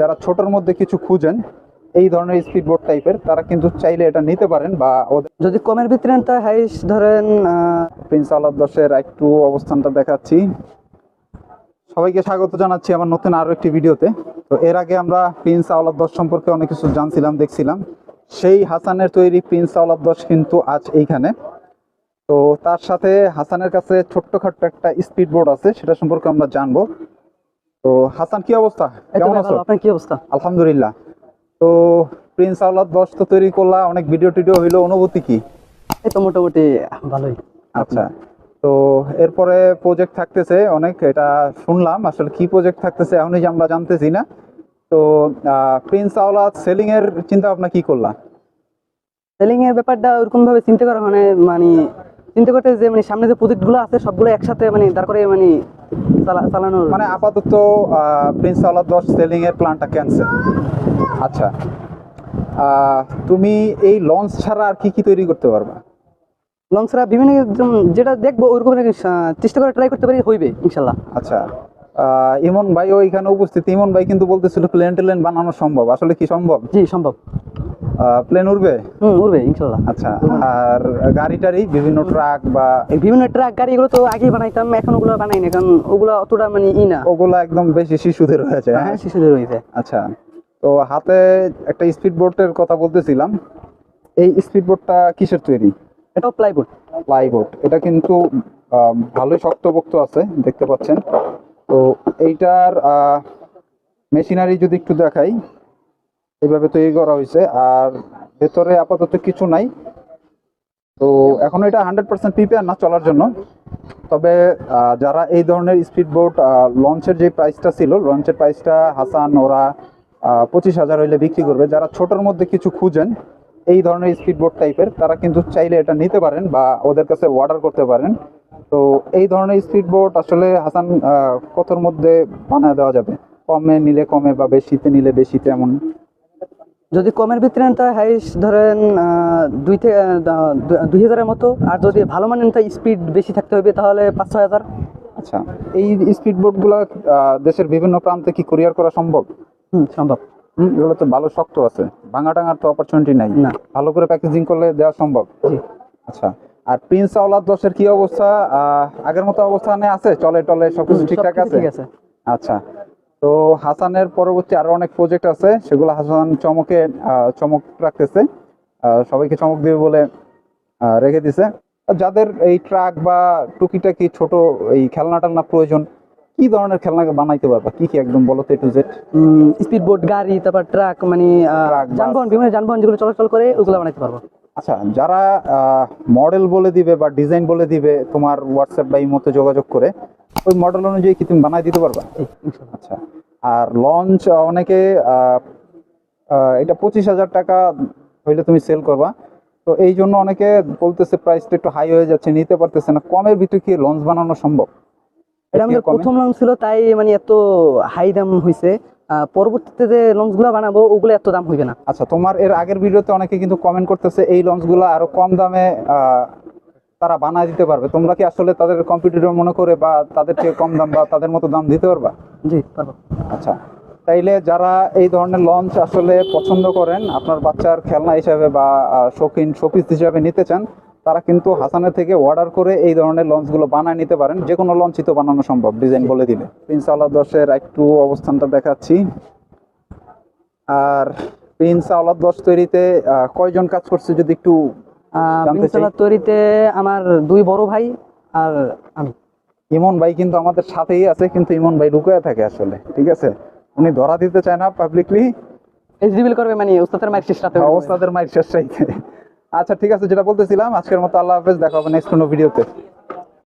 যারা ছোটর মধ্যে কিছু খুঁজেন এই ধরনের স্পিড বোট টাইপের তারা কিন্তু চাইলে এটা নিতে পারেন বা ওদের যদি কমের ভিতরে নেন তো হাইস ধরেন প্রিন্স আলাদ দশের একটু অবস্থানটা দেখাচ্ছি। সবাইকে স্বাগত জানাচ্ছি আমার নতুন আরও একটি ভিডিওতে। তো এর আগে আমরা প্রিন্স আওলাদ দশ সম্পর্কে অনেক কিছু জানছিলাম দেখছিলাম। সেই হাসানের তৈরি প্রিন্স আওলাদ দশ কিন্তু আজ এইখানে। তো তার সাথে হাসানের কাছে ছোট্টখাট্ট একটা স্পিড বোর্ড আছে সেটা সম্পর্কে আমরা জানব। তো হাসান কি অবস্থা? কেমন আছো? আপনার কি অবস্থা? আলহামদুলিল্লাহ। তো প্রিন্স আওলাদ দশ তো তৈরি করলা অনেক ভিডিও টিডিও হইল অনুভূতি কি? এই তো মোটামুটি ভালোই। আচ্ছা তো এরপরে প্রজেক্ট থাকতেছে অনেক এটা শুনলাম আসলে কি প্রজেক্ট থাকতেছে এখনই যে আমরা জানতেছি না। তো প্রিন্স আওলা সেলিং এর চিন্তা ভাবনা কি করলা? সেলিং এর ব্যাপারটা ওরকম ভাবে চিন্তা করা মানে মানে চিন্তা করতে যে মানে সামনে যে প্রজেক্টগুলো আছে সবগুলো একসাথে মানে তার করে মানে চালানোর মানে আপাতত প্রিন্স আওলা দশ সেলিং এর প্ল্যানটা ক্যান্সেল আচ্ছা। তুমি এই লঞ্চ ছাড়া আর কি কি তৈরি করতে পারবা? লঞ্চ ছাড়া বিভিন্ন যেটা দেখব ওরকম নাকি, চেষ্টা করে ট্রাই করতে পারি হইবে ইনশাল্লাহ। আচ্ছা। ইমন ভাইও এখানে উপস্থিত। ইমন ভাই কিন্তু বলতেছিল প্লেন টেলেন বানানো সম্ভব। আসলে কি সম্ভব? জি সম্ভব। প্লেন উঠবে হুম উঠবে ইনশাল্লাহ। আচ্ছা আর গাড়ি টাড়ি বিভিন্ন ট্রাক বা বিভিন্ন ট্রাক গাড়ি এগুলো তো আগেই বানাইতাম এখন ওগুলো বানাই না কারণ ওগুলো অতটা মানে ই না। ওগুলো একদম বেশি শিশুদের হয়েছে হ্যাঁ? হ্যাঁ শিশুদের রয়েছে। আচ্ছা তো হাতে একটা স্পিড বোটের কথা বলতেছিলাম। এই স্পিড বোটটা কিসের তৈরি? এটাও প্লাইবোর্ড প্লাইবোর্ড এটা কিন্তু আহ, ভালোই শক্তপোক্ত আছে দেখতে পাচ্ছেন। তো এইটার মেশিনারি যদি একটু দেখাই এইভাবে তৈরি করা হয়েছে। আর ভেতরে আপাতত কিছু নাই। তো এখন এটা হান্ড্রেড পার্সেন্ট প্রিপেয়ার না চলার জন্য। তবে যারা এই ধরনের স্পিড বোট লঞ্চের যে প্রাইসটা ছিল লঞ্চের প্রাইসটা হাসান, ওরা পঁচিশ হাজার হইলে বিক্রি করবে। যারা ছোটোর মধ্যে কিছু খুঁজেন, এই ধরনের স্পিড বোট টাইপের তারা কিন্তু চাইলে এটা নিতে পারেন বা ওদের কাছে অর্ডার করতে পারেন। তো এই ধরনের স্পিড বোট আসলে হাসান কতর মধ্যে বানায় দেওয়া যাবে? কমে নিলে কমে বা বেশিতে নিলে বেশিতে এমন যদি কমের ভিতরে নেন তো হাইস ধরেন দুই থেকে দুই হাজারের মতো। আর যদি ভালো মানের তো স্পিড বেশি থাকতে হবে তাহলে পাঁচ ছয় হাজার। আচ্ছা এই স্পিড বোটগুলো দেশের বিভিন্ন প্রান্তে কি কুরিয়ার করা সম্ভব? হুম সম্ভব। হুম, এগুলো তো ভালো শক্ত আছে। ভাঙা টাঙার তো অপরচুনিটি নাই। না। ভালো করে প্যাকেজিং করলে দেওয়া সম্ভব? জি। আচ্ছা আর প্রিন্স আওলাদ দশের কি অবস্থা? আগের মতো অবস্থানে আছে? চলে টলে সবকিছু ঠিকঠাক আছে? ঠিক আছে। আচ্ছা তো হাসানের পরবর্তী আরও অনেক প্রজেক্ট আছে সেগুলো হাসান চমকে চমক রাখতেছে। সবাইকে চমক দিবে বলে রেখে দিছে। যাদের এই ট্রাক বা টুকিটাকি ছোট এই খেলনা টালনা প্রয়োজন কি ধরনের খেলনা বানাইতে পারবা? কি কি একদম বলো তো জেড স্পিড বোট গাড়ি তারপর ট্রাক মানে যানবাহন বিভিন্ন যানবাহন যেগুলো চলাচল করে ওগুলো বানাইতে পারব। আচ্ছা যারা মডেল বলে দিবে বা ডিজাইন বলে দিবে তোমার হোয়াটসঅ্যাপ বা ইমোতে যোগাযোগ করে ওই মডেল অনুযায়ী কি তুমি বানাই দিতে পারবা? আচ্ছা আর লঞ্চ অনেকে এটা পঁচিশ হাজার টাকা হইলে তুমি সেল করবা। তো এই জন্য অনেকে বলতেছে প্রাইসটা একটু হাই হয়ে যাচ্ছে নিতে পারতেছে না। কমের ভিতরে কি লঞ্চ বানানো সম্ভব? এটা আমাদের? প্রথম লঞ্চ ছিল তাই মানে এত হাই দাম হয়েছে পরবর্তীতে যে লঞ্চগুলো বানাবো ওগুলো এত দাম হইবে না। আচ্ছা তোমার এর আগের ভিডিওতে অনেকে কিন্তু কমেন্ট করতেছে এই লঞ্চগুলো আরও কম দামে তারা বানায় দিতে পারবে। তোমরা কি আসলে তাদের কম্পিটিটর মনে করে বা তাদের থেকে কম দাম বা তাদের মতো দাম দিতে পারবা? জি পারব। আচ্ছা তাইলে যারা এই ধরনের লঞ্চ আসলে পছন্দ করেন আপনার বাচ্চার খেলনা হিসাবে বা শৌখিন শোপিস হিসাবে নিতে চান তারা কিন্তু হাসানের থেকে অর্ডার করে এই ধরনের লঞ্চগুলো বানায় নিতে পারেন। যে কোনো লঞ্চই তো বানানো সম্ভব ডিজাইন বলে দিলে। প্রিন্স আওলা দশের একটু অবস্থানটা দেখাচ্ছি। আর প্রিন্স আওলাদ দশ তৈরিতে কয়জন কাজ করছে যদি একটু। তৈরিতে আমার দুই বড় ভাই আর আমি। ইমন ভাই কিন্তু আমাদের সাথেই আছে কিন্তু ইমন ভাই লুকায় থাকে আসলে ঠিক আছে? উনি ধরা দিতে চায় না পাবলিকলি রিভিল করবে মানে উস্তাদের মায়ের চেষ্টাতে অবস্থাদের মায়ের শেষ চাইতে আচ্ছা ঠিক আছে যেটা বলতেছিলাম আজকের মতো আল্লাহ হাফেজ দেখা হবে নেক্সট কোনো ভিডিওতে